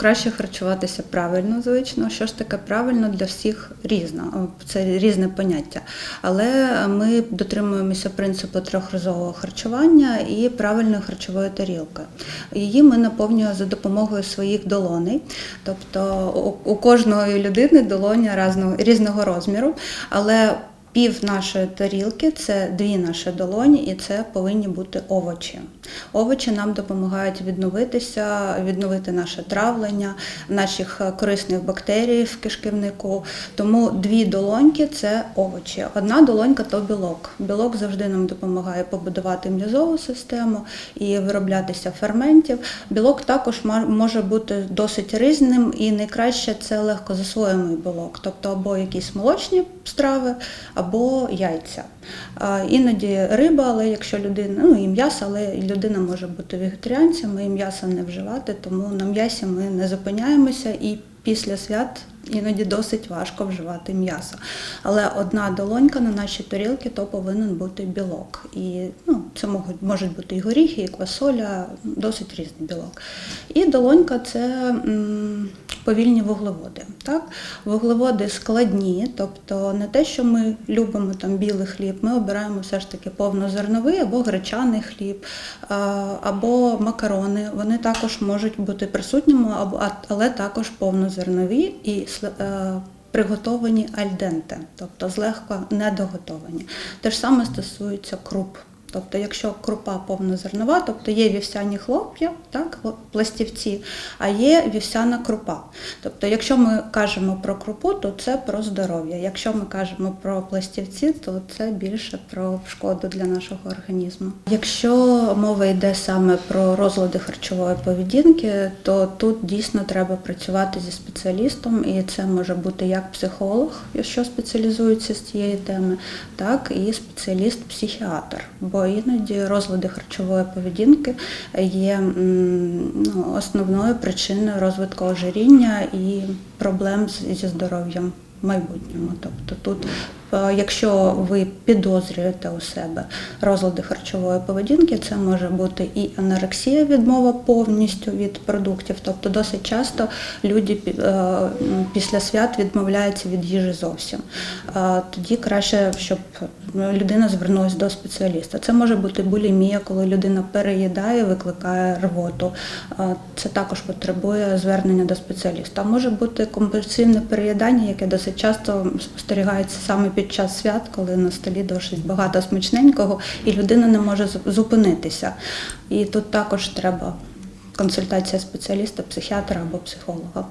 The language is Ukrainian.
краще харчуватися правильно, звично. Що ж таке правильно для всіх різно, це різне поняття. Але ми дотримуємося принципу трьохразового харчування і правильної харчової тарілки. Її ми наповнюємо за допомогою своїх долоней. Тобто у, кожної людини долоня різного розміру, але Пів нашої тарілки це дві наші долоні, і це повинні бути овочі. Овочі нам допомагають відновитися, відновити наше травлення, наших е, корисних бактерій в кишківнику. Тому дві долоньки це овочі. Одна долонька то білок. Білок завжди нам допомагає побудувати м'язову систему і вироблятися ферментів. Білок також може бути досить різним, і найкраще це легко засвоєний білок, тобто або якісь молочні страви, або яйця. Іноді риба, але якщо людина, ну і м'ясо, але і людина може бути вегетаріанцем, і м'ясо не вживати, тому на м'ясі ми не зупиняємося і після свят іноді досить важко вживати м'ясо. Але одна долонька на нашій тарілці то повинен бути білок. І ну, це можуть, можуть бути і горіхи, і квасоля, досить різний білок. І долонька це повільні вуглеводи. Так? Вуглеводи складні, тобто не те, що ми любимо там білий хліб, ми обираємо все ж таки повнозерновий або гречаний хліб, або макарони. Вони також можуть бути присутніми, але також повнозернові і е, приготовані альденте, тобто злегка недоготовані. Те ж саме стосується круп. Тобто, якщо крупа повнозернова, тобто є вівсяні хлоп'я, так, пластівці, а є вівсяна крупа. Тобто, якщо ми кажемо про крупу, то це про здоров'я. Якщо ми кажемо про пластівці, то це більше про шкоду для нашого організму. Якщо мова йде саме про розлади харчової поведінки, то тут дійсно треба працювати зі спеціалістом, і це може бути як психолог, що спеціалізується з цієї теми, так і спеціаліст-психіатр. Бо іноді розлади харчової поведінки є ну, основною причиною розвитку ожиріння і проблем зі здоров'ям в майбутньому. Тобто тут, якщо ви підозрюєте у себе розлади харчової поведінки, це може бути і анорексія, відмова повністю від продуктів. Тобто досить часто люди е, після свят відмовляються від їжі зовсім. Е, Тоді краще, щоб людина звернулася до спеціаліста. Це може бути булімія, коли людина переїдає, викликає рвоту. Е, Це також потребує звернення до спеціаліста. А може бути компульсивне переїдання, яке досить часто спостерігається саме під час свят, коли на столі досить багато смачненького, і людина не може зупинитися. І тут також треба консультація спеціаліста, психіатра або психолога.